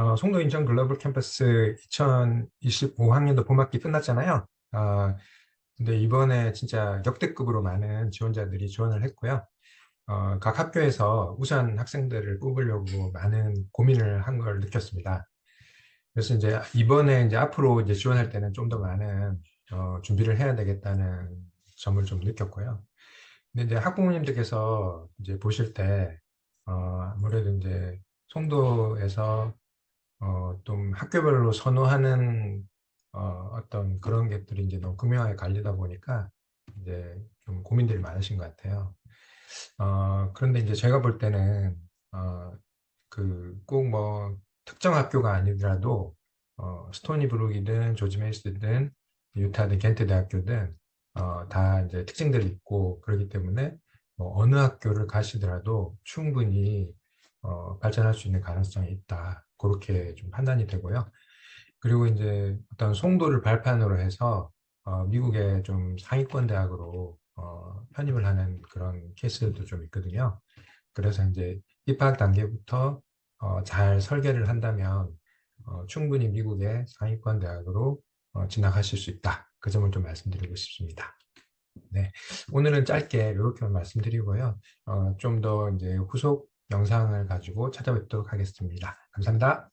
어, 송도 인천 글로벌 캠퍼스 2025학년도 봄학기 끝났잖아요. 어, 근데 이번에 진짜 역대급으로 많은 지원자들이 지원을 했고요. 어, 각 학교에서 우수한 학생들을 뽑으려고 많은 고민을 한 걸 느꼈습니다. 그래서 이제 이번에 이제 앞으로 이제 지원할 때는 좀 더 많은 어, 준비를 해야 되겠다는 점을 좀 느꼈고요. 근데 이제 학부모님들께서 이제 보실 때 어, 아무래도 이제 송도에서 어, 좀 학교별로 선호하는 어, 어떤 그런 것들이 이제 너무 극명하게 갈리다 보니까 이제 좀 고민들이 많으신 것 같아요. 어, 그런데 이제 제가 볼 때는 어, 그 꼭 뭐 특정 학교가 아니더라도 어, 스토니브룩이든 조지 메이스든 유타든 겐트 대학교든 어, 다 이제 특징들이 있고 그렇기 때문에 뭐 어느 학교를 가시더라도 충분히 어, 발전할 수 있는 가능성이 있다. 그렇게 좀 판단이 되고요. 그리고 이제 어떤 송도를 발판으로 해서 어, 미국의 좀 상위권 대학으로 어, 편입을 하는 그런 케이스들도 좀 있거든요. 그래서 이제 입학 단계부터 어, 잘 설계를 한다면 어, 충분히 미국의 상위권 대학으로 어, 진학하실 수 있다. 그 점을 좀 말씀드리고 싶습니다. 네, 오늘은 짧게 이렇게만 말씀드리고요. 어, 좀 더 이제 후속 영상을 가지고 찾아뵙도록 하겠습니다. 감사합니다.